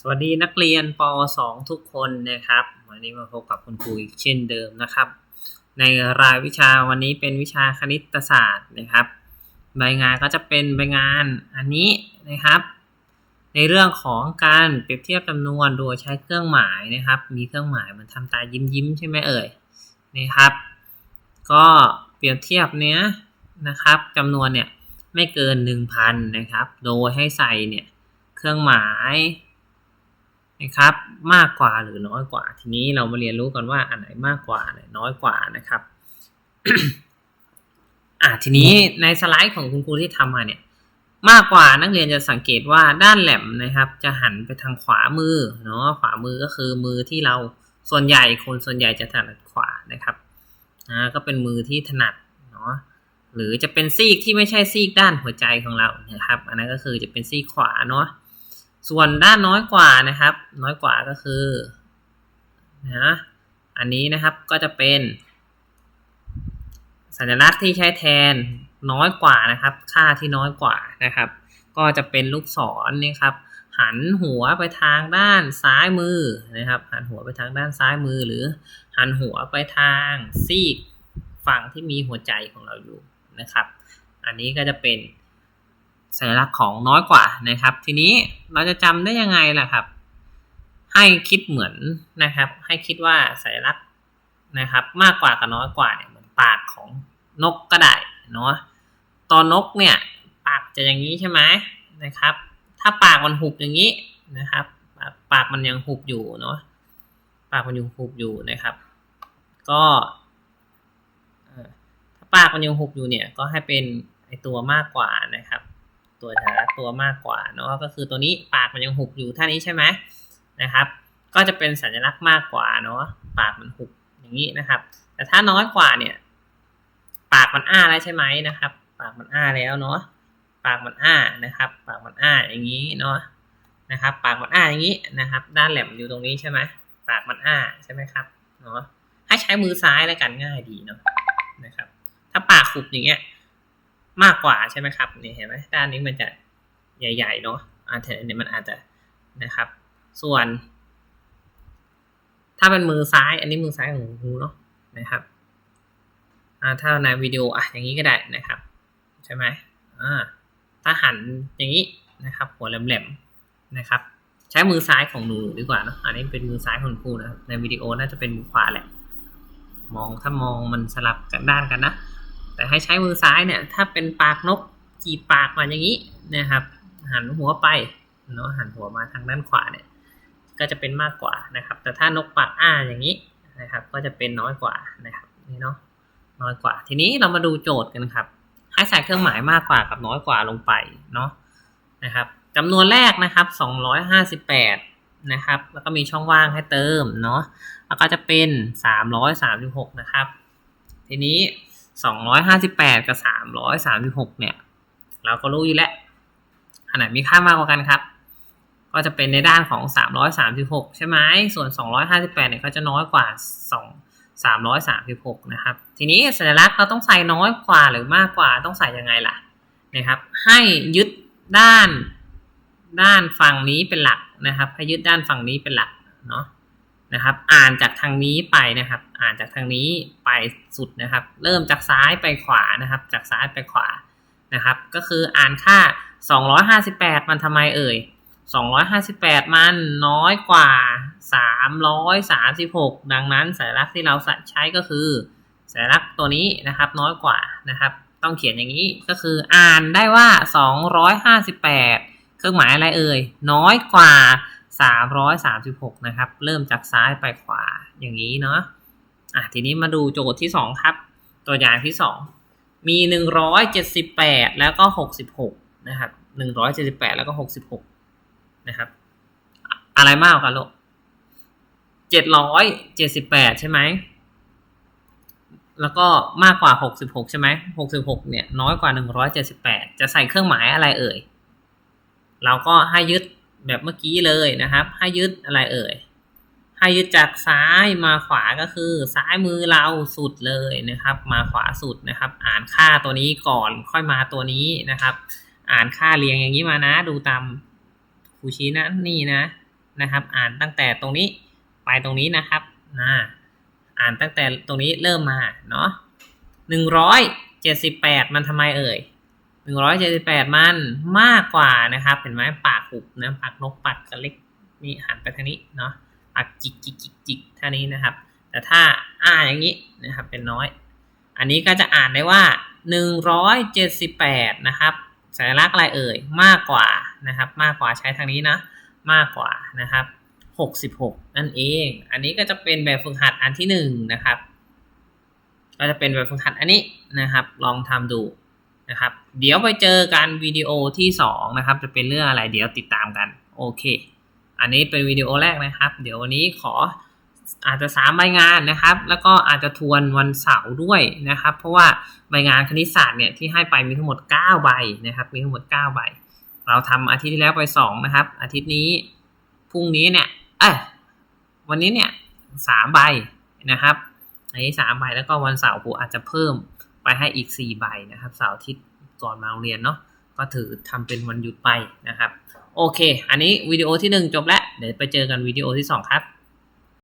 สวัสดีนักเรียนป .2 ทุกคนนะครับ วันนี้มาพบกับคุณครูอีกเช่นเดิมนะครับ ในรายวิชาวันนี้เป็นวิชาคณิตศาสตร์นะครับ ใบงานก็จะเป็นใบงานอันนี้นะครับ ในเรื่องของการเปรียบเทียบจำนวนโดยใช้เครื่องหมายนะครับ มีเครื่องหมายมันทำตายิ้มยิ้มๆใช่ไหมเอ่ยนะครับ ก็เปรียบเทียบเนี้ยนะครับจำนวนเนี่ยไม่เกิน 1,000นะครับ โดยให้ใส่เนี่ยเครื่องหมาย นะครับ มากกว่าหรือน้อยกว่า ทีนี้เรามาเรียนรู้กันว่าอันไหนมากกว่าอันไหนน้อยกว่านะครับอะทีนี้ในสไลด์ของคุณครูที่ทำมาเนี่ย มากกว่านักเรียนจะสังเกตว่าด้านแหลมนะครับ จะหันไปทางขวามือเนาะขวามือก็คือมือที่เราส่วนใหญ่คนส่วนใหญ่จะถนัดขวานะครับนะก็เป็นมือที่ถนัดเนาะหรือจะเป็นซีกที่ไม่ใช่ซีกด้านหัวใจของเรานะครับ อันนั้นก็คือจะเป็นซีกขวาเนาะ ส่วนด้านน้อยกว่านะครับ น้อยกว่าก็คือนะอันนี้นะครับก็จะเป็น สัญลักษณ์ที่ใช้แทนน้อยกว่านะครับ ค่าที่น้อยกว่านะครับ ก็จะเป็นลูกศรนี่ครับ หันหัวไปทางด้านซ้ายมือนะครับ หันหัวไปทางด้านซ้ายมือ หรือ หันหัวไปทางซีกฝั่งที่มีหัวใจของเราอยู่นะครับ อันนี้ก็จะเป็น สัญลักษณ์ของน้อยกว่านะครับ ทีนี้เราจะจำได้ยังไงล่ะครับ ให้คิดเหมือนนะครับ ให้คิดว่าสัญลักษณ์นะครับ มากกว่ากับน้อยกว่าเนี่ยเหมือนปากของนกก็ได้เนาะตอนนกเนี่ยปากจะอย่างนี้ใช่ไหมนะครับ ถ้าปากมันหุบอย่างนี้นะครับ ปากมันยังหุบอยู่เนาะปากมันยังหุบอยู่นะครับ ก็ถ้าปากมันยังหุบอยู่เนี่ยก็ให้เป็นไอตัวมากกว่านะครับ ตัวสัญลักษณ์ตัวมากกว่าเนาะก็คือตัวนี้ปากมันยังหุบอยู่ท่านี้ใช่ไหมนะครับ ก็จะเป็นสัญลักษณ์มากกว่าเนาะปากมันหุบอย่างนี้นะครับ แต่ถ้าน้อยกว่าเนี่ย ปากมันอ้าแล้วใช่ไหมนะครับ ปากมันอ้าแล้วเนาะปากมันอ้านะครับ ปากมันอ้าอย่างนี้เนาะนะครับ ปากมันอ้าอย่างนี้นะครับ ด้านแหลมอยู่ตรงนี้ใช่ไหมปากมันอ้าใช่ไหมครับเนาะให้ใช้มือซ้ายแล้วกันง่ายดีเนาะนะครับ ถ้าปากขุบอย่างเงี้ย มากกว่าใช่ไหมครับนี่เห็นไหมด้านนี้มันจะใหญ่ๆเนาะอาจจะเนี่ยมันอาจจะนะครับ ส่วน ถ้าเป็นมือซ้าย อันนี้มือซ้ายของครูเนาะนะครับอ่าถ้าในวิดีโออะอย่างนี้ก็ได้นะครับ ใช่ไหมอ่าถ้าหันอย่างนี้นะครับ หัวแหลมๆนะครับ ใช้มือซ้ายของหนูดีกว่าเนะอันนี้เป็นมือซ้ายของครูนะครับในวิดีโอน่าจะเป็นมือขวาแหละ มองถ้ามองมันสลับกันด้านกันนะ แต่ให้ใช้มือซ้ายเนี่ย ถ้าเป็นปากนกจีบปากมาอย่างนี้นะครับ หันหัวไปเนาะหันหัวมาทางด้านขวาเนี่ย ก็จะเป็นมากกว่านะครับ แต่ถ้านกปากอ้าอย่างนี้นะครับ ก็จะเป็นน้อยกว่านะครับนี่เนาะน้อยกว่า ทีนี้เรามาดูโจทย์กันครับ ให้ใส่เครื่องหมายมากกว่ากับน้อยกว่าลงไปเนาะนะครับจำนวนแรกนะครับ 258 นะครับ แล้วก็มีช่องว่างให้เติมเนาะ แล้วก็จะเป็น 336 นะครับ ทีนี้ 258 กับ 336 เนี่ย เราก็รู้อยู่แล้วอันไหนมีค่ามากกว่ากันครับ ก็จะเป็นในด้านของ 336 ใช่ไหมส่วน 258 เนี่ยก็จะน้อยกว่า 2 336 นะครับ ทีนี้สัญลักษณ์เราต้องใส่น้อยกว่าหรือมากกว่าต้องใส่ยังไงล่ะนะครับ ให้ยึดด้านด้านฝั่งนี้เป็นหลักนะครับ ให้ยึดด้านฝั่งนี้เป็นหลักเนาะ นะครับ อ่านจากทางนี้ไปนะครับ อ่านจากทางนี้ไปสุดนะครับ เริ่มจากซ้ายไปขวานะครับ จากซ้ายไปขวานะครับ ก็คืออ่านค่า 258 มันทำไมเอ่ย 258 มันน้อยกว่า 336 ดังนั้นสัญลักษณ์ที่เราใช้ก็คือสัญลักษณ์ตัวนี้นะครับน้อยกว่านะครับ ต้องเขียนอย่างนี้ก็คืออ่านได้ว่า 258 เครื่องหมายอะไรเอ่ย น้อยกว่า 336 นะครับ เริ่มจากซ้ายไปขวาอย่างนี้เนาะอะทีนี้มาดูโจทย์ที่ 2 ครับ ตัวอย่างที่ 2 มี 178 แล้วก็ 66 นะครับ 178 แล้วก็ 66 นะครับ อะไรมากกว่ากันลูกเจ็ดร้อยเจ็ดสิบแปดใช่ไหม แล้วก็มากกว่าหกสิบหกใช่ไหมหกสิบหกเนี่ย น้อยกว่าหนึ่งร้อยเจ็ดสิบแปดจะใส่เครื่องหมายอะไรเอ่ย เราก็ให้ยึด แบบเมื่อกี้เลยนะครับ ให้ยึดอะไรเอ่ย ให้ยึดจากซ้ายมาขวาก็คือ ซ้ายมือเราสุดเลยนะครับ มาขวาสุดนะครับ อ่านค่าตัวนี้ก่อนค่อยมาตัวนี้นะครับ อ่านค่าเรียงอย่างนี้มานะ ดูตามครูชี้นะนี่นะนะครับ อ่านตั้งแต่ตรงนี้ไปตรงนี้นะครับนะอ่านตั้งแต่ตรงนี้เริ่มมาเนาะหนึ่งร้อยเจ็ดสิบแปดมันทำไมเอ่ย หนึ่งร้อยเจ็ดสิบแปดมันมากกว่านะครับ เห็นไหมปากหุบนะปากนกปัดกับเล็กนี่หันไปทางนี้เนาะปากจิกจิกจิกจิกท่านี้นะครับ แต่ถ้าอ่านอย่างนี้นะครับเป็นน้อย อันนี้ก็จะอ่านได้ว่า178นะครับสัญลักษณ์อะไรเอ่ยมากกว่านะครับ มากกว่าใช้ทางนี้นะมากกว่านะครับ66นั่นเอง อันนี้ก็จะเป็นแบบฝึกหัดอันที่1นะครับ ก็จะเป็นแบบฝึกหัดอันนี้นะครับ ลองทำดู นะครับ เดี๋ยวไปเจอกันวิดีโอที่ 2 นะครับ จะเป็นเรื่องอะไรเดี๋ยวติดตามกันโอเค อันนี้เป็นวิดีโอแรกนะครับ เดี๋ยววันนี้ขออาจจะสามใบงานนะครับ แล้วก็อาจจะทวนวันเสาร์ด้วยนะครับ เพราะว่าใบงานคณิตศาสตร์เนี่ยที่ให้ไปมีทั้งหมด 9 ใบนะครับ มีทั้งหมด 9 ใบ เราทำอาทิตย์ที่แล้วไป 2 นะครับ อาทิตย์นี้พรุ่งนี้เนี่ยเอ้วันนี้เนี่ยสามใบนะครับอันนี้สามใบแล้วก็วันเสาร์ครูอาจจะเพิ่ม ไปให้อีก 4 ใบนะครับเสาร์อาทิตย์ก่อนมาโรงเรียนเนาะก็ถือทำเป็นวันหยุดไปนะครับ โอเค อันนี้วิดีโอที่ 1 จบแล้ว เดี๋ยวไปเจอกันวิดีโอที่ 2 ครับ